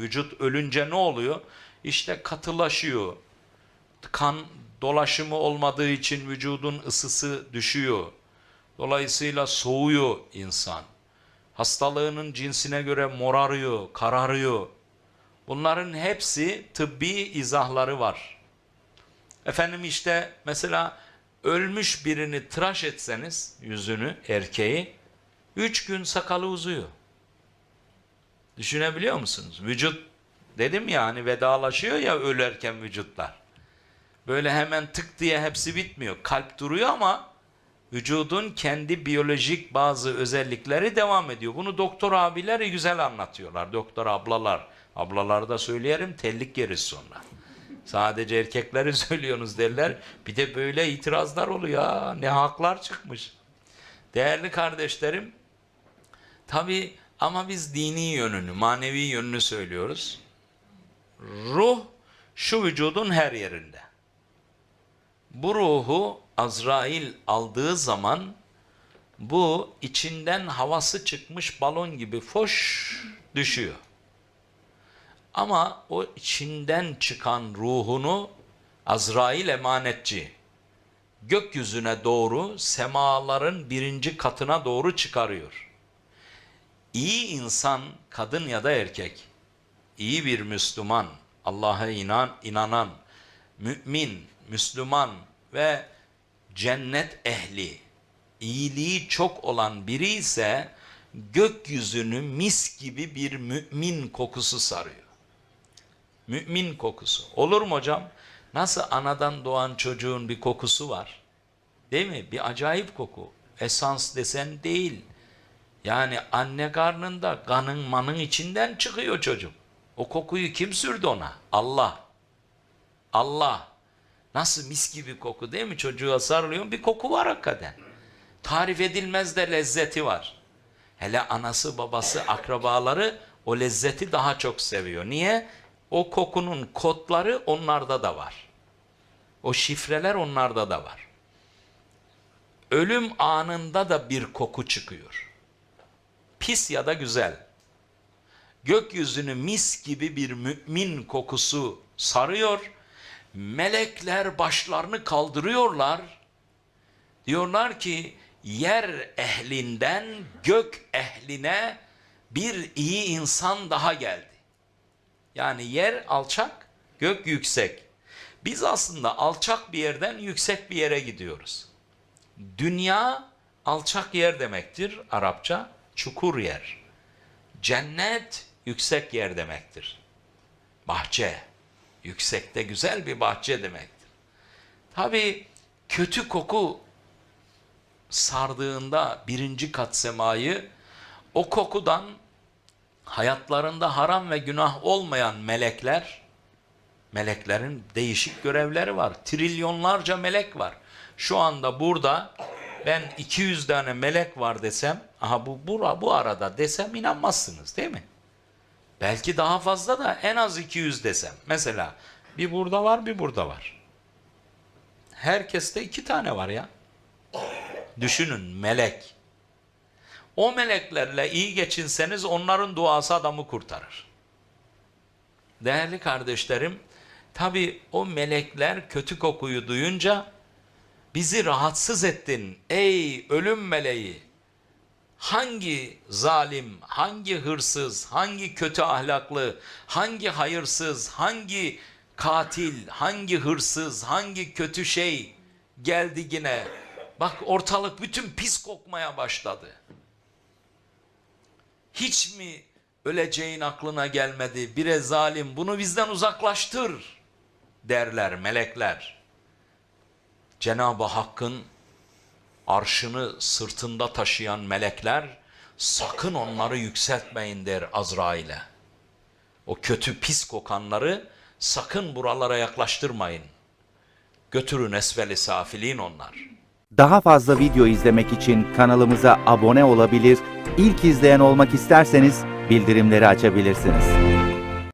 Vücut ölünce ne oluyor? İşte katılaşıyor. Kan dolaşımı olmadığı için vücudun ısısı düşüyor. Dolayısıyla soğuyor insan. Hastalığının cinsine göre morarıyor, kararıyor. Bunların hepsi tıbbi izahları var. Efendim işte mesela ölmüş birini tıraş etseniz yüzünü erkeği üç gün sakalı uzuyor. Düşünebiliyor musunuz? Vücut dedim ya hani vedalaşıyor ya ölerken vücutlar. Böyle hemen tık diye hepsi bitmiyor. Kalp duruyor ama vücudun kendi biyolojik bazı özellikleri devam ediyor. Bunu doktor abiler güzel anlatıyorlar. Doktor ablalar. Ablalar da söyleyelim tellik yeriz sonra. Sadece erkekleri söylüyorsunuz derler. Bir de böyle itirazlar oluyor. Ya, ne haklar çıkmış. Değerli kardeşlerim, tabi ama biz dini yönünü, manevi yönünü söylüyoruz. Ruh şu vücudun her yerinde. Bu ruhu Azrail aldığı zaman bu içinden havası çıkmış balon gibi foş düşüyor. Ama o içinden çıkan ruhunu Azrail emanetçi gökyüzüne doğru semaların birinci katına doğru çıkarıyor. İyi insan kadın ya da erkek, iyi bir Müslüman, Allah'a inan, inanan, mümin, Müslüman ve cennet ehli, iyiliği çok olan biri ise gökyüzünü mis gibi bir mümin kokusu sarıyor. Mümin kokusu. Olur mu hocam? Nasıl anadan doğan çocuğun bir kokusu var? Değil mi? Bir acayip koku. Esans desen değil. Yani anne karnında kanın manın içinden çıkıyor çocuk. O kokuyu kim sürdü ona? Allah. Allah. Nasıl mis gibi koku değil mi? Çocuğa sarılıyorsun bir koku var hakikaten. Tarif edilmez de lezzeti var. Hele anası babası akrabaları o lezzeti daha çok seviyor. Niye? O kokunun kodları onlarda da var. O şifreler onlarda da var. Ölüm anında da bir koku çıkıyor. Pis ya da güzel. Gökyüzünü mis gibi bir mümin kokusu sarıyor. Melekler başlarını kaldırıyorlar. Diyorlar ki yer ehlinden gök ehline bir iyi insan daha geldi. Yani yer alçak, gök yüksek. Biz aslında alçak bir yerden yüksek bir yere gidiyoruz. Dünya alçak yer demektir Arapça, çukur yer. Cennet yüksek yer demektir. Bahçe, yüksekte güzel bir bahçe demektir. Tabi kötü koku sardığında birinci kat semayı o kokudan hayatlarında haram ve günah olmayan melekler, meleklerin değişik görevleri var. Trilyonlarca melek var. Şu anda burada ben 200 tane melek var desem, aha bu bura bu arada desem inanmazsınız değil mi? Belki daha fazla da en az 200 desem. Mesela bir burada var, bir burada var. Herkeste iki tane var ya. Düşünün melek. O meleklerle iyi geçinseniz onların duası adamı kurtarır. Değerli kardeşlerim, tabi o melekler kötü kokuyu duyunca bizi rahatsız ettin ey ölüm meleği. Hangi zalim, hangi hırsız, hangi kötü ahlaklı, hangi hayırsız, hangi katil, hangi hırsız, hangi kötü şey geldi yine. Bak ortalık bütün pis kokmaya başladı. Hiç mi öleceğin aklına gelmedi? Bire zalim bunu bizden uzaklaştır derler melekler. Cenab-ı Hakk'ın arşını sırtında taşıyan melekler sakın onları yükseltmeyin der Azrail'e. O kötü pis kokanları sakın buralara yaklaştırmayın. Götürün esveli safilin onlar. Daha fazla video izlemek için kanalımıza abone olabilir, ilk izleyen olmak isterseniz bildirimleri açabilirsiniz.